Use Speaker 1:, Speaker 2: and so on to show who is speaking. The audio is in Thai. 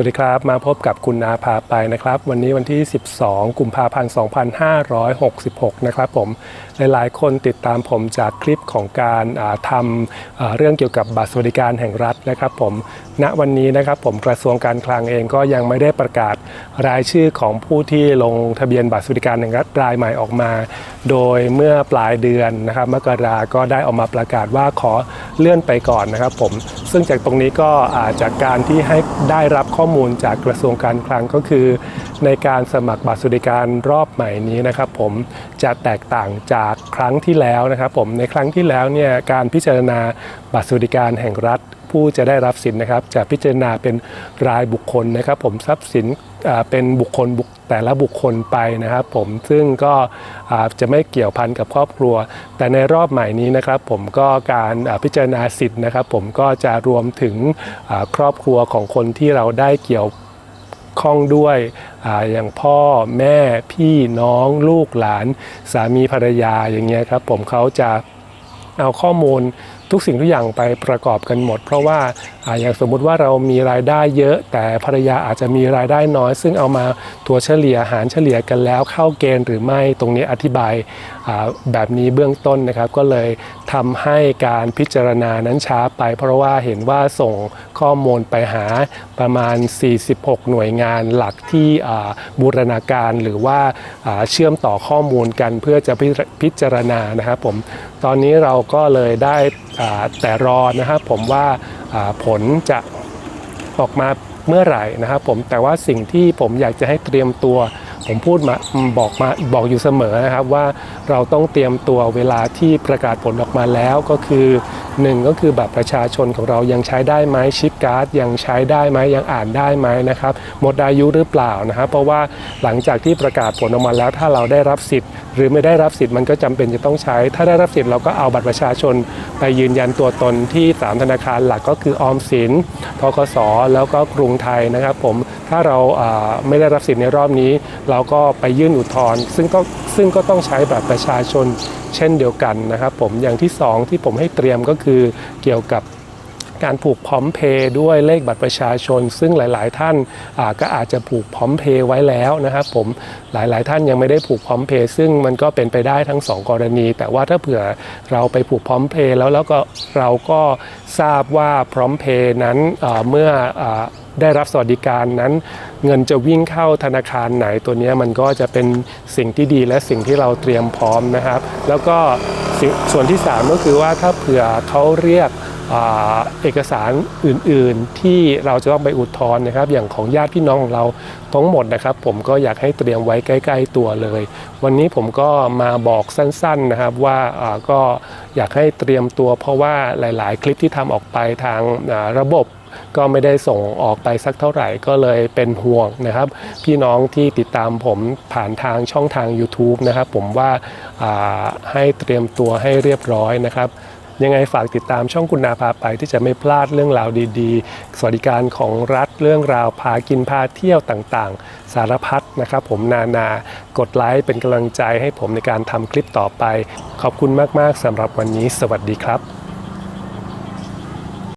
Speaker 1: วัสดีครับ มาพบกับคุณนาพาไปนะครับ วันนี้วันที่ 12 กุมภาพันธ์ 2566 นะครับผม หลายๆ คนติดตามผมจากคลิปของการทำเรื่องเกี่ยวกับบัตรสวัสดิการแห่งรัฐนะครับผม ณวันนี้นะครับผมกระทรวงการคลังเองก็ยังไม่ได้ประกาศรายชื่อของผู้ที่ลงทะเบียนบัตรสวัสดิการแห่งรัฐรายใหม่ออกมา โดยเมื่อปลายเดือนนะครับมกราก็ได้ออกมาประกาศว่าขอเลื่อนไปก่อนนะครับผมซึ่งจากตรงนี้ก็อาจจากการที่ให้ได้รับข้อมูลจากกระทรวงการคลังก็คือ ในการสมัครบัตรสวัสดิการรอบใหม่นี้นะครับผมจะแตกต่างจากครั้งที่แล้วนะครับผมในครั้งที่แล้วเนี่ยการพิจารณาบัตรสวัสดิการแห่งรัฐ ผู้จะได้รับสินนะครับ จะพิจารณาเป็นรายบุคคลนะครับ ผมทรัพย์สินเป็นบุคคลบุคแต่ละบุคคลไปนะครับ ผมซึ่งก็จะไม่เกี่ยวพันกับครอบครัว แต่ในรอบใหม่นี้นะครับ ผมก็การพิจารณาสิทธิ์นะครับ ผมก็จะรวมถึงครอบครัวของคนที่เราได้เกี่ยวข้องด้วยออย่างพ่อแม่พี่น้องลูกหลาน สามีภรรยาอย่างเงี้ยครับ ผมเขาจะเอาข้อมูล ทุกสิ่งทุกอย่างไปประกอบกันหมด เพราะว่าอย่างสมมุติว่าเรามีรายได้เยอะ แต่ภรรยาอาจจะมีรายได้น้อย ซึ่งเอามาตัวเฉลี่ยหารเฉลี่ยกันแล้วเข้าเกณฑ์หรือไม่ตรงนี้อธิบายแบบนี้เบื้องต้นนะครับ ก็เลยทำให้การพิจารณานั้นช้าไป เพราะว่าเห็นว่าส่งข้อมูลไปหาประมาณ 46 หน่วยงานหลักที่บูรณาการหรือว่าเชื่อมต่อข้อมูลกันเพื่อจะพิจารณานะครับผมตอนนี้เราก็เลยได้แต่รอนะครับผมว่าผลจะออกมาเมื่อไหร่นะครับผมแต่ว่าสิ่งที่ผมอยากจะให้เตรียมตัว ผมพูดมาบอกมาบอกอยู่เสมอนะครับว่าเราต้องเตรียมตัวเวลาที่ประกาศผลออกมาแล้วก็คือหนึ่งก็คือบัตรประชาชนของเรายังใช้ได้ไหมชิปการ์ดยังใช้ได้ไหมยังอ่านได้ไหมนะครับหมดอายุหรือเปล่านะครับเพราะว่าหลังจากที่ประกาศผลออกมาแล้วถ้าเราได้รับสิทธิ์ หรือไม่ได้รับสิทธิ์มันก็จำเป็นจะต้องใช้ ถ้าได้รับสิทธิ์เราก็เอาบัตรประชาชน ไปยืนยันตัวตนที่สามธนาคารหลักก็คือออมสินทกสแล้วก็กรุงไทยนะครับผม ถ้าเราไม่ได้รับสิทธิ์ในรอบนี้ เราก็ไปยื่นอุทธรณ์ซึ่งก็ซึ่งก็ต้องใช้บัตรประชาชนเช่นเดียวกันนะครับผมอย่างที่สองที่ผมให้เตรียมก็คือเกี่ยวกับ การผูกพร้อมเพย์ด้วยเลขบัตรประชาชน ซึ่งหลาย ๆ ท่านอ่าก็อาจจะผูกพร้อมเพย์ไว้แล้วนะครับผมหลาย ๆ ท่านยังไม่ได้ผูกพร้อมเพย์ซึ่งมันก็เป็นไปได้ทั้งสองกรณี แต่ว่าถ้าเผื่อเราไปผูกพร้อมเพย์แล้วแล้วก็เราก็ทราบว่าพร้อมเพย์นั้นเมื่ออได้รับสวัสดิการนั้น เงินจะวิ่งเข้าธนาคารไหนตัวนี้มันก็จะเป็นสิ่งที่ดีและสิ่งที่เราเตรียมพร้อมนะครับ แล้วก็ส่วนที่สามก็คือว่าถ้าเผื่อเขาเรียก เอกสารอื่นๆ ที่เราจะต้องไปอุทธรณ์นะครับ อย่างของญาติพี่น้องของเราทั้งหมดนะครับ ผมก็อยากให้เตรียมไว้ใกล้ ๆ ตัวเลย วันนี้ผมก็มาบอกสั้นๆนะครับว่าก็อยากให้เตรียมตัวเพราะว่าหลาย ๆ คลิปที่ทำออกไปทางระบบก็ไม่ได้ส่งออกไปสักเท่าไหร่ก็เลยเป็นห่วงนะครับ พี่น้องที่ติดตามผมผ่านทางช่องทาง YouTube นะครับ ผมว่าอ่าให้เตรียมตัวให้เรียบร้อยนะครับ ยังไงฝากติดตามช่องคุณนาพาไปที่จะไม่พลาดเรื่องราวดีๆ สวัสดิการของรัฐเรื่องราวพากินพาเที่ยวต่างๆ สารพัดนะครับ ผมนานากดไลค์เป็นกำลังใจให้ผมในการทำคลิปต่อไป ขอบคุณมากๆสำหรับวันนี้ สวัสดีครับ